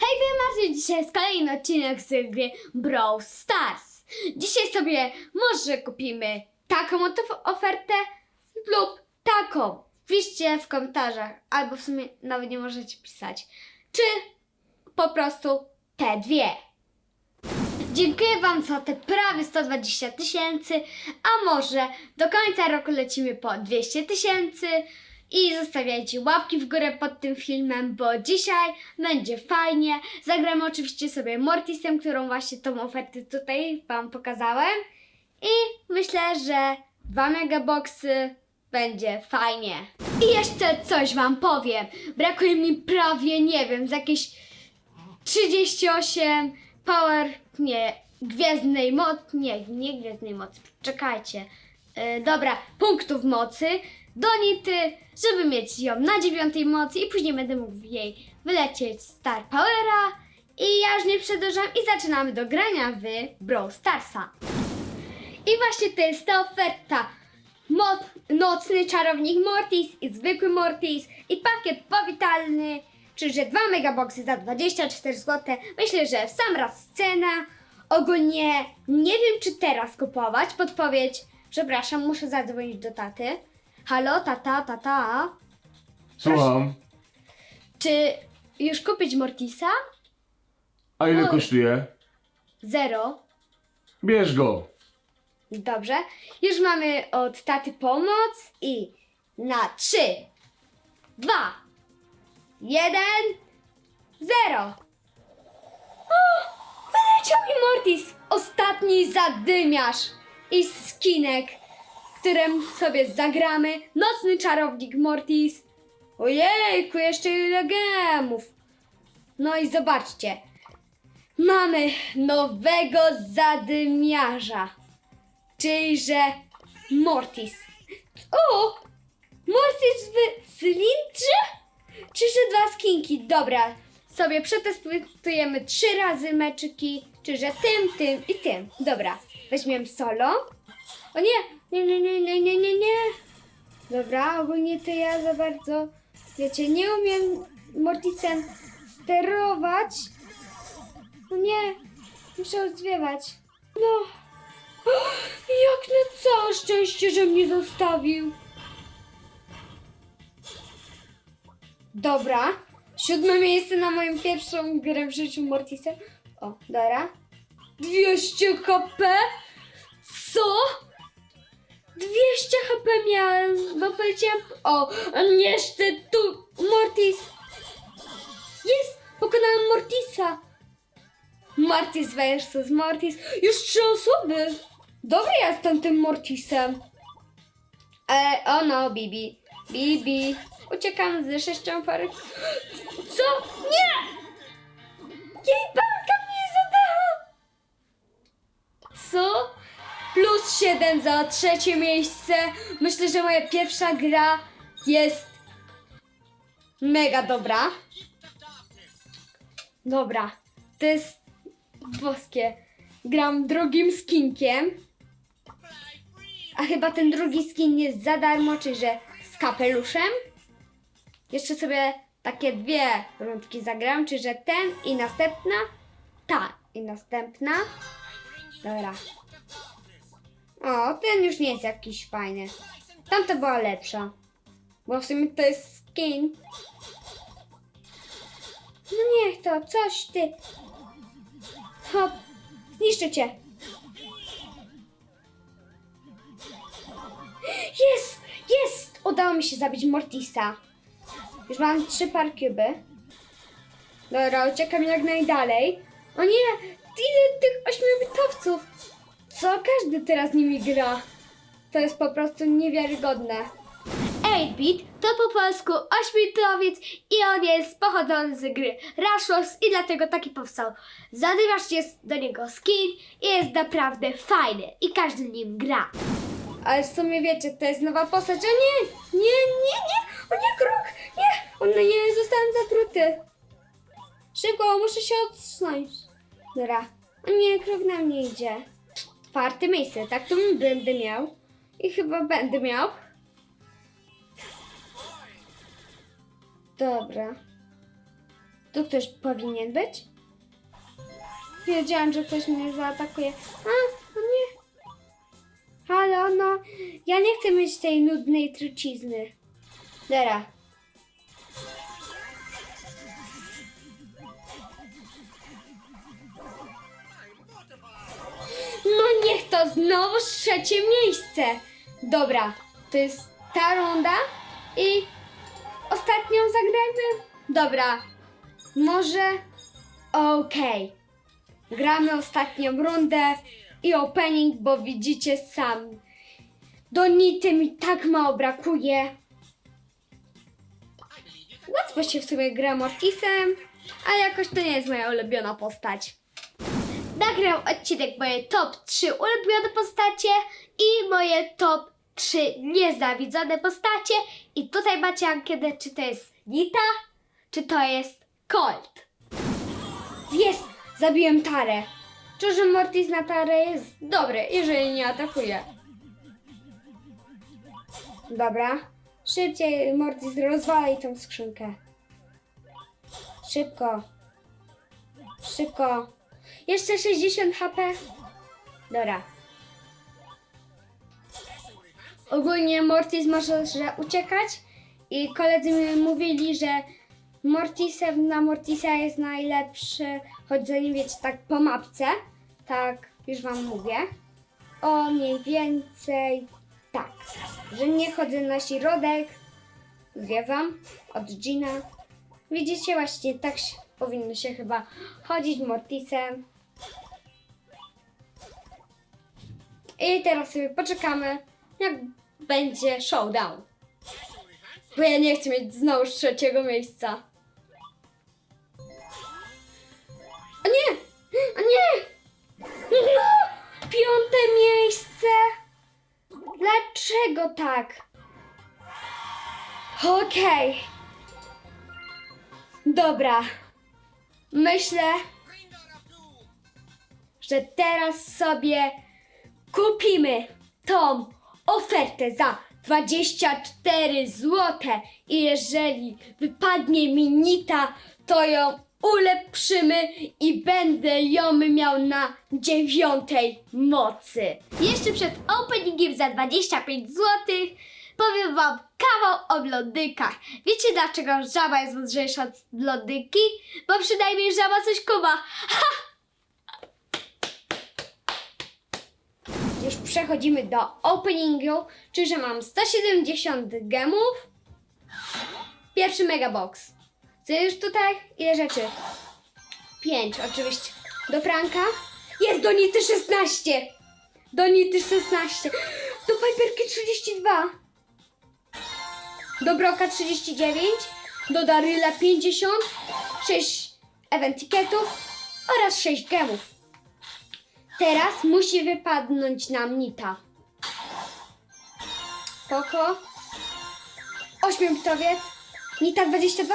Hej, Marcin, dzisiaj jest kolejny odcinek z gry Brawl Stars. Dzisiaj sobie może kupimy taką oto ofertę lub taką. Piszcie w komentarzach, albo w sumie nawet nie możecie pisać. Czy po prostu te dwie. Dziękuję Wam za te prawie 120 tysięcy, a może do końca roku lecimy po 200 tysięcy. I zostawiajcie łapki w górę pod tym filmem, bo dzisiaj będzie fajnie. Zagramy oczywiście sobie Mortisem, którą właśnie tą ofertę tutaj Wam pokazałem. I myślę, że dwa megaboxy będzie fajnie. I jeszcze coś Wam powiem. Brakuje mi prawie, nie wiem, z jakieś 38 power, nie, gwiezdnej mocy, nie, nie gwiezdnej mocy, czekajcie. Yy, dobra, punktów mocy do Nity, żeby mieć ją na dziewiątej mocy i później będę mógł jej wylecieć Star Powera. I ja już nie przedłużam i zaczynamy do grania w Brawl Starsa. I właśnie to jest ta oferta. Mo- nocny czarownik Mortis i zwykły Mortis i pakiet powitalny, czyli że 2 megaboxy za 24 zł. Myślę, że w sam raz cena. Ogólnie nie wiem, czy teraz kupować. Podpowiedź. Przepraszam, muszę zadzwonić do taty. Halo, tata, tata. Słucham. Czy już kupić Mortisa? A ile Oj. kosztuje? Zero. Bierz go. Dobrze. Już mamy od taty pomoc i na trzy, dwa, jeden, zero. O, wyleciał mi Mortis, ostatni zadymiarz i skinek, którym sobie zagramy. Nocny czarownik Mortis. Ojejku, jeszcze ile gemów. No i zobaczcie. Mamy nowego zadymiarza. Czyli, że Mortis. O! Mortis w cylindrze? Czy że dwa skinki? Dobra, sobie przetestujemy trzy razy meczyki. Czy że tym, tym i tym. Dobra, weźmiemy solo. O nie, nie, nie, nie, nie, nie, nie, nie. Dobra, ogólnie to ja za bardzo, wiecie, nie umiem Mortisem sterować. No nie, muszę odwiewać. No. Jak na całe szczęście, że mnie zostawił. Dobra. Siódme miejsce na moją pierwszą grę w życiu Mortisem. O, dobra. 200 HP? Co? 200 HP miałem, bo powiedziałem... O, jeszcze tu Mortis. Jest! Pokonałem Mortisa. Mortis versus Mortis. Już trzy osoby. Dobry jestem tym Mortisem. E, o no, Bibi. Bibi. Uciekam ze sześcią parę. Co? Nie! Jej 7 za trzecie miejsce. Myślę, że moja pierwsza gra jest mega dobra. Dobra. To jest boskie. Gram drugim skinkiem. A chyba ten drugi skin jest za darmo, czyli że z kapeluszem. Jeszcze sobie takie dwie rundki zagram, czyli że ten i następna. Ta i następna. Dobra. O, ten już nie jest jakiś fajny. Tamta była lepsza. Bo w sumie to jest skin. No niech to, coś ty. Hop, zniszczę cię. Jest, jest! Udało mi się zabić Mortisa. Już mam trzy parkuby. Dobra, uciekam jak najdalej. O nie, ile tych ośmiobitowców. Co? Każdy teraz nimi gra. To jest po prostu niewiarygodne. 8-bit to po polsku ośmibitowiec i on jest pochodzący z gry Rush Wars i dlatego taki powstał. Zadywasz jest do niego skin i jest naprawdę fajny i każdy nim gra. Ale w sumie wiecie, to jest nowa postać. O nie, nie, nie, nie, o nie, krok, nie, on nie, zostałem zatruty. Szybko, muszę się odsunąć. Dobra, o nie, krok na mnie idzie. Czwarte miejsce, tak to będę miał. I chyba będę miał. Dobra. Tu ktoś powinien być? Wiedziałam, że ktoś mnie zaatakuje. A, no nie. Halo, no. Ja nie chcę mieć tej nudnej trucizny. Dobra. To znowu trzecie miejsce. Dobra, to jest ta runda i ostatnią zagrajmy. Dobra, może okej. Gramy ostatnią rundę i opening, bo widzicie sam. Do nity mi tak mało brakuje. Łatwo się w sumie gra Mortisem, a jakoś to nie jest moja ulubiona postać. Nagrał odcinek moje top 3 ulubione postacie i moje top 3 niezawidzone postacie. I tutaj macie ankietę, czy to jest Nita, czy to jest Colt. Jest! Zabiłem Tarę. Czy że Mortis na Tarę jest dobry, jeżeli nie atakuje. Dobra. Szybciej, Mortis, rozwalaj tą skrzynkę. Szybko. Szybko. Jeszcze 60 HP. Dobra. Ogólnie Mortis może że uciekać i koledzy mi mówili, że Mortisem na Mortisa jest najlepszy chodzenie, wiecie, tak po mapce. Tak, już wam mówię. O mniej więcej tak, że nie chodzę na środek. Zwiewam od Gina. Widzicie, właśnie tak powinno się chyba chodzić Mortisem. I teraz sobie poczekamy, jak będzie showdown. Bo ja nie chcę mieć znowu trzeciego miejsca. O nie! O nie! No! Piąte miejsce! Dlaczego tak? Okej. Dobra. Myślę, że teraz sobie kupimy tą ofertę za 24 zł i jeżeli wypadnie mi nita, to ją ulepszymy i będę ją miał na dziewiątej mocy. Jeszcze przed openingiem za 25 zł powiem wam kawał o blondykach. Wiecie dlaczego żaba jest mądrzejsza od blondyki? Bo przynajmniej żaba coś kuma. Już przechodzimy do openingu, czyli mam 170 gemów. Pierwszy megabox. Co już tutaj? Ile rzeczy? 5 oczywiście. Do Franka. Jest do Nity 16. Do Nity 16. Do Piperki 32. Do Broka 39. Do Daryla 50. 6 event oraz 6 gemów. Teraz musi wypadnąć nam Nita. Poko. Ośmiobitowiec. Nita 22.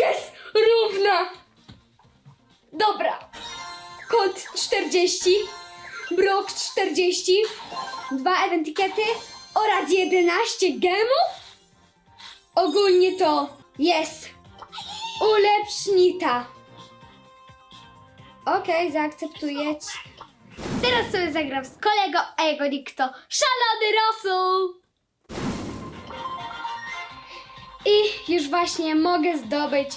Jest! Równa! Dobra. Kod 40. Brok 40. Dwa eventikety oraz 11 gemów. Ogólnie to jest ulepsznita. Okej, zaakceptuję. ci. Teraz sobie zagram z kolego, a jego nick to Szalony Rosół. I już właśnie mogę zdobyć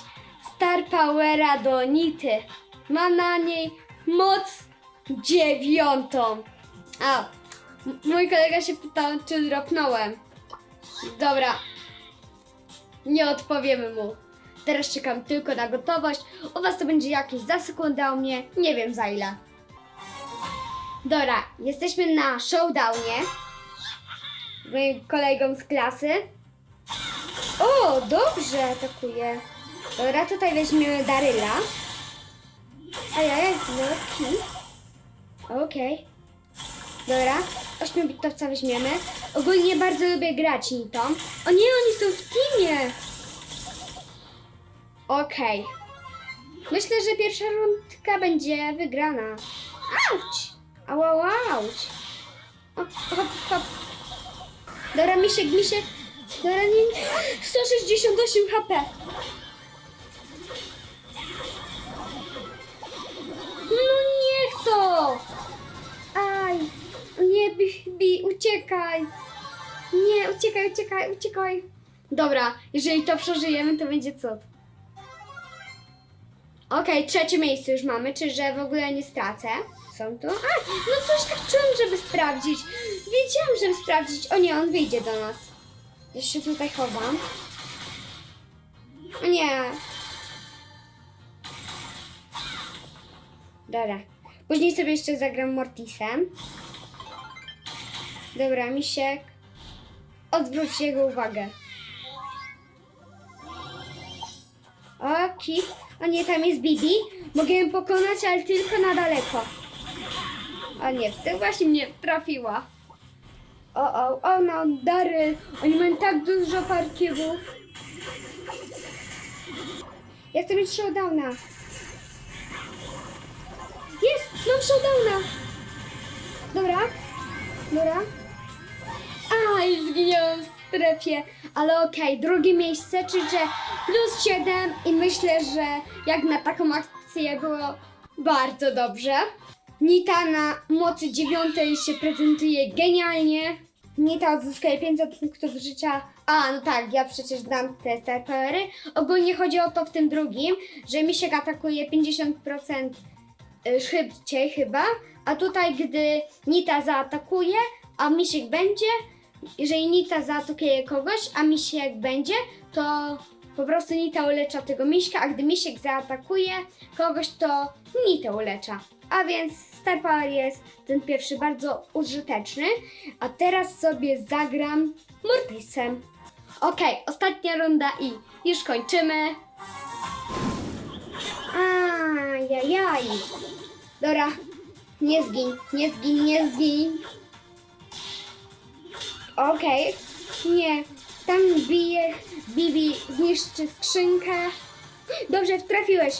Star Powera do Nity. Mam na niej moc dziewiątą. A, mój kolega się pytał, czy dropnąłem. Dobra, nie odpowiemy mu. Teraz czekam tylko na gotowość. U was to będzie jakieś za sekundę, u mnie nie wiem za ile. Dobra, jesteśmy na showdownie. Moim kolegą z klasy. O, dobrze atakuje. Dobra, tutaj weźmiemy Daryla. Ajaj, lotki. Okej. Dobra, ośmiobitowca weźmiemy. Ogólnie bardzo lubię grać nitą. O nie, oni są w teamie. Okej. Myślę, że pierwsza rundka będzie wygrana. Auć! Ała, ała, auć! Hop, hop, hop. Dobra, misiek, misiek. Dobra, nie... 168 HP. No niech to! Aj! Nie, bi, bi, uciekaj! Nie, uciekaj, uciekaj, uciekaj! Dobra, jeżeli to przeżyjemy, to będzie cud. Okej, trzecie miejsce już mamy, czy że w ogóle nie stracę? Są tu? A, no coś tak czułem, żeby sprawdzić. Wiedziałam, żeby sprawdzić. O nie, on wyjdzie do nas. Ja się tutaj chowam. O nie. Dobra. Później sobie jeszcze zagram Mortisem. Dobra, misiek. Odwróć jego uwagę. Oki. O nie, tam jest Bibi. Mogę ją pokonać, ale tylko na daleko. O nie, w tym właśnie mnie trafiła. O, o, o, no, Dary. Oni mają tak dużo parkiewów. Ja chcę mieć showdowna. Jest! Mam showdowna! Dobra. Dobra. Strefie. Ale okej, drugie miejsce, czyli plus 7 i myślę, że jak na taką akcję było bardzo dobrze. Nita na mocy dziewiątej się prezentuje genialnie. Nita odzyskuje 500 punktów życia. A, no tak, ja przecież dam te star powery. Ogólnie chodzi o to w tym drugim, że Misiek atakuje 50% y, szybciej chyba, a tutaj gdy Nita zaatakuje, a Misiek będzie, jeżeli Nita zaatakuje kogoś, a Misiek będzie, to po prostu Nita ulecza tego Miśka, a gdy Misiek zaatakuje kogoś, to Nita ulecza. A więc Star Power jest ten pierwszy bardzo użyteczny, a teraz sobie zagram Mortisem. Okej, ostatnia runda i już kończymy. Ajajaj. Dobra, nie zgiń, nie zgiń, nie zgiń. Okej, nie. Tam bije, Bibi zniszczy skrzynkę. Dobrze, trafiłeś.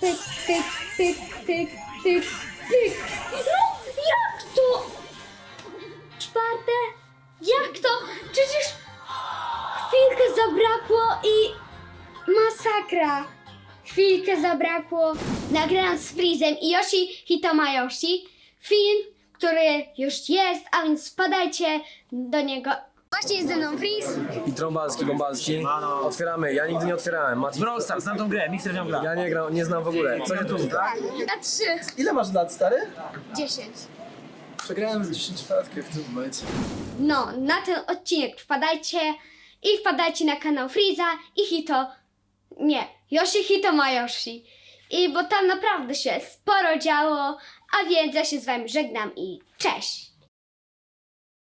Pyk, pyk, pyk, pyk, pyk, pyk. No, jak to? Czwarte? Jak to? Przecież chwilkę zabrakło i masakra. Chwilkę zabrakło. Nagrałam z Freezem i Yoshi Hitoma Yoshi. Film, który już jest, a więc wpadajcie do niego. Właśnie jest ze mną Freeze. I trąbalski, bombalski. Otwieramy, ja nigdy nie otwierałem. Mati, Brawl Stars, znam tą grę, Mixer ją gra. ja nie gram, nie znam w ogóle. Co się tu dzieje? Na trzy. Ile masz lat, stary? Dziesięć. Przegrałem z 10 latkiem w tym momencie. No, na ten odcinek wpadajcie i wpadajcie na kanał Freeza i Hito. Nie, Yoshi Hito ma Yoshi. I bo tam naprawdę się sporo działo, a więc ja się z wami żegnam i cześć!